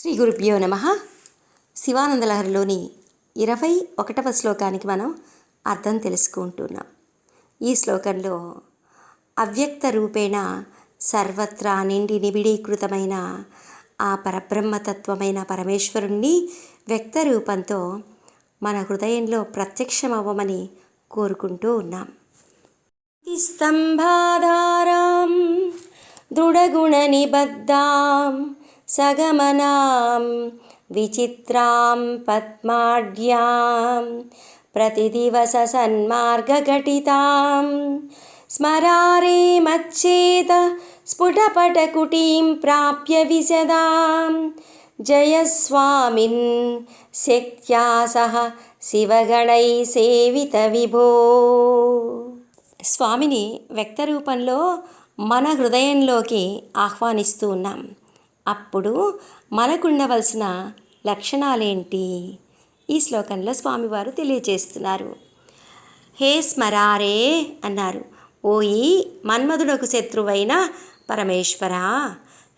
శ్రీ గురుభ్యో నమ. శివానందలహరిలోని ఇరవై ఒకటవ శ్లోకానికి మనం అర్థం తెలుసుకుంటున్నాం. ఈ శ్లోకంలో అవ్యక్త రూపేణ సర్వత్రా నిండి నిబిడీకృతమైన ఆ పరబ్రహ్మతత్వమైన పరమేశ్వరుణ్ణి వ్యక్త రూపంతో మన హృదయంలో ప్రత్యక్షమవ్వమని కోరుకుంటూ ఉన్నాం. స్తంభాధారాం దృఢగుణ నిబద్ధాం విచిత్రాం పద్మాఢ్యాం ప్రతిదివస సన్మార్గఘటితాం స్మరారే మచ్చేత స్ఫుటపటకుటీం ప్రాప్య విశదాం. జయస్వామిన్ శక్త్యా సహ శివగణై సేవిత విభో. స్వామిని వ్యక్తరూపంలో మన హృదయంలోకి ఆహ్వానిస్తూ ఉన్నాం. అప్పుడు మనకుండవలసిన లక్షణాలేంటి? ఈ శ్లోకంలో స్వామివారు తెలియజేస్తున్నారు. హే స్మరారే అన్నారు. ఓయి మన్మధుడకు శత్రువైన పరమేశ్వర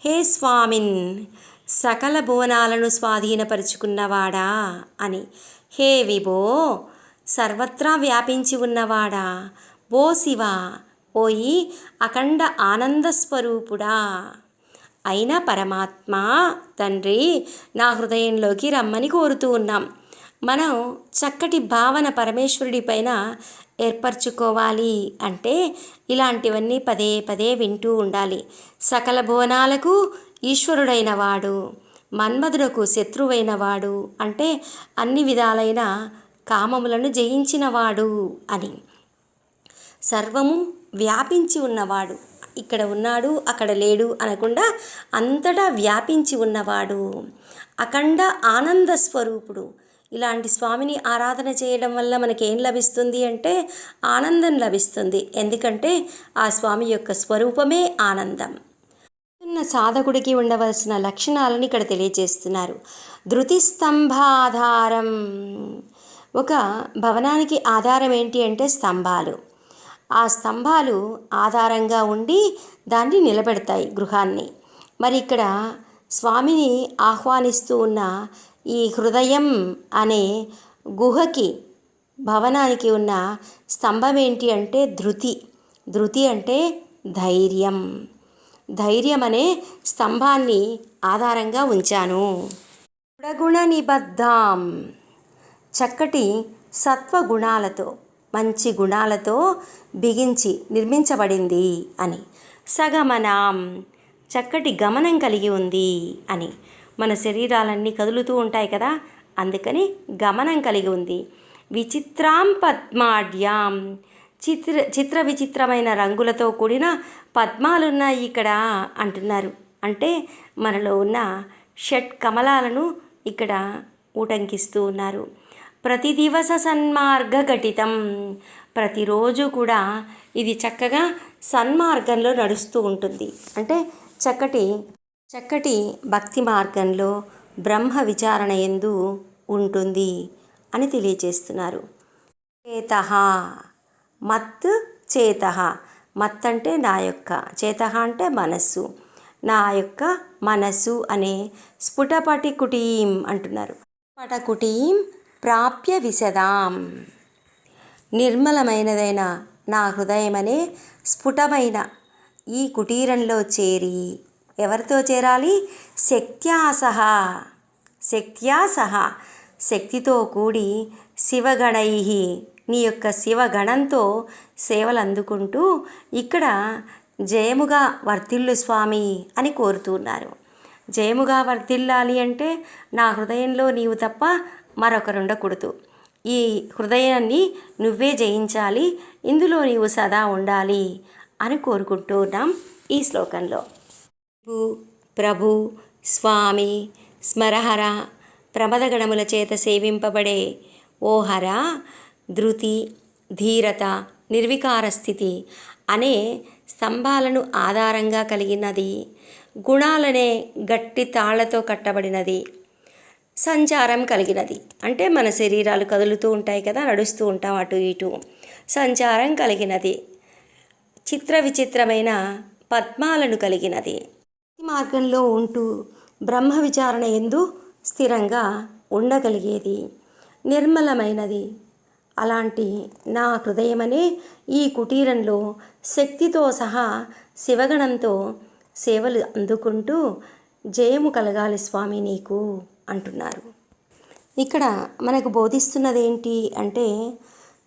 హే స్వామిన్ సకల భువనాలను స్వాధీనపరుచుకున్నవాడా అని. హే విభో సర్వత్రా వ్యాపించి ఉన్నవాడా? ఓ శివ ఓయి అఖండ ఆనంద స్వరూపుడా అయినా పరమాత్మ తండ్రి నా హృదయంలోకి రమ్మని కోరుతూ ఉన్నాం. మనం చక్కటి భావన పరమేశ్వరుడి పైన ఏర్పరచుకోవాలి అంటే ఇలాంటివన్నీ పదే పదే వింటూ ఉండాలి. సకల భువనాలకు ఈశ్వరుడైన వాడు మన్మధులకు శత్రువైన వాడు అంటే అన్ని విధాలైన కామములను జయించినవాడు అని. సర్వము వ్యాపించి ఉన్నవాడు. ఇక్కడ ఉన్నాడు అక్కడ లేడు అనకుండా అంతటా వ్యాపించి ఉన్నవాడు. అఖండ ఆనంద స్వరూపుడు. ఇలాంటి స్వామిని ఆరాధన చేయడం వల్ల మనకి ఏం లభిస్తుంది అంటే ఆనందం లభిస్తుంది. ఎందుకంటే ఆ స్వామి యొక్క స్వరూపమే ఆనందం. ఉన్న సాధకుడికి ఉండవలసిన లక్షణాలను ఇక్కడ తెలియజేస్తున్నారు. ధృతి స్తంభాధారం. ఒక భవనానికి ఆధారం ఏంటి అంటే స్తంభాలు. ఆ స్తంభాలు ఆధారంగా ఉండి దాన్ని నిలబెడతాయి గృహాన్ని. మరి ఇక్కడ స్వామిని ఆహ్వానిస్తూ ఉన్న ఈ హృదయం అనే గుహకి భవనానికి ఉన్న స్తంభం ఏంటి అంటే ధృతి. ధృతి అంటే ధైర్యం. ధైర్యం అనే స్తంభాన్ని ఆధారంగా ఉంచాను. గుణగుణ నిబద్ధాం చక్కటి సత్వగుణాలతో. మంచి గుణాలతో బిగించి నిర్మించబడింది అని. సగమనం. చక్కటి గమనం కలిగి ఉంది అని. మన శరీరాలన్నీ కదులుతూ ఉంటాయి కదా అందుకని గమనం కలిగి ఉంది. విచిత్రాం పద్మాడ్యాం. చిత్ర చిత్ర విచిత్రమైన రంగులతో కూడిన పద్మాలున్నాయి ఇక్కడ అంటున్నారు. అంటే మనలో ఉన్న షట్ కమలాలను ఇక్కడ ఊటంకిస్తూ ఉన్నారు. ప్రతి దివస సన్మార్గ ఘటితం ప్రతిరోజు కూడా ఇది చక్కగా సన్మార్గంలో నడుస్తూ ఉంటుంది. అంటే చక్కటి చక్కటి భక్తి మార్గంలో బ్రహ్మ విచారణ ఎందు ఉంటుంది అని తెలియజేస్తున్నారు. చేత మత్ చేత. మత్ అంటే నా యొక్క చేత అంటే మనస్సు. నా యొక్క మనస్సు అనే స్ఫుటపటి కుటీం అంటున్నారు. పటకుటీం ప్రాప్య విశదాం. నిర్మలమైనదైన నా హృదయం అనే స్ఫుటమైన ఈ కుటీరంలో చేరి ఎవరితో చేరాలి? శక్త్యాసహ. శక్త్యాసహ. శక్తితో కూడి శివగణై నీ యొక్క శివగణంతో సేవలు అందుకుంటూ ఇక్కడ జయముగా వర్తిల్లు స్వామి అని కోరుతున్నారు జయముగా వర్తిల్లాలి అంటే నా హృదయంలో నీవు తప్ప మరొకరుండకూడదు ఈ హృదయాన్ని నువ్వే జయించాలి ఇందులో నీవు సదా ఉండాలి అని కోరుకుంటున్నాం ఈ శ్లోకంలో. ప్రభు స్వామి స్మరహర ప్రమదగణముల చేత సేవింపబడే ఓహర ధృతి ధీరత నిర్వికార స్థితి అనే స్తంభాలను ఆధారంగా కలిగినది గుణాలనే గట్టి తాళ్ళతో కట్టబడినది. సంచారం కలిగినది. అంటే మన శరీరాలు కదులుతూ ఉంటాయి కదా నడుస్తూ ఉంటాం అటు ఇటు. సంచారం కలిగినది. చిత్ర విచిత్రమైన పద్మాలను కలిగినది. మార్గంలో ఉంటూ బ్రహ్మ విచారణ ఎందు స్థిరంగా ఉండగలిగేది. నిర్మలమైనది. అలాంటి నా హృదయమనే ఈ కుటీరంలో శక్తితో సహా శివగణంతో సేవలు అందుకుంటూ జయము కలగాలి స్వామి నీకు. అంటున్నారు. ఇక్కడ మనకు బోధిస్తున్నది ఏంటి అంటే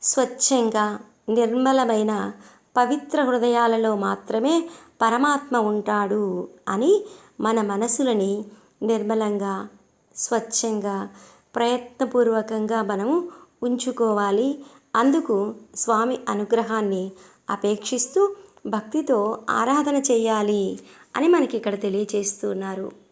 స్వచ్ఛంగా నిర్మలమైన పవిత్ర హృదయాలలో మాత్రమే పరమాత్మ ఉంటాడు అని మన మనసులని నిర్మలంగా స్వచ్ఛంగా ప్రయత్నపూర్వకంగా మనము ఉంచుకోవాలి. అందుకు స్వామి అనుగ్రహాన్ని అపేక్షిస్తూ భక్తితో ఆరాధన చేయాలి అని మనకి ఇక్కడ తెలియచేస్తున్నారు.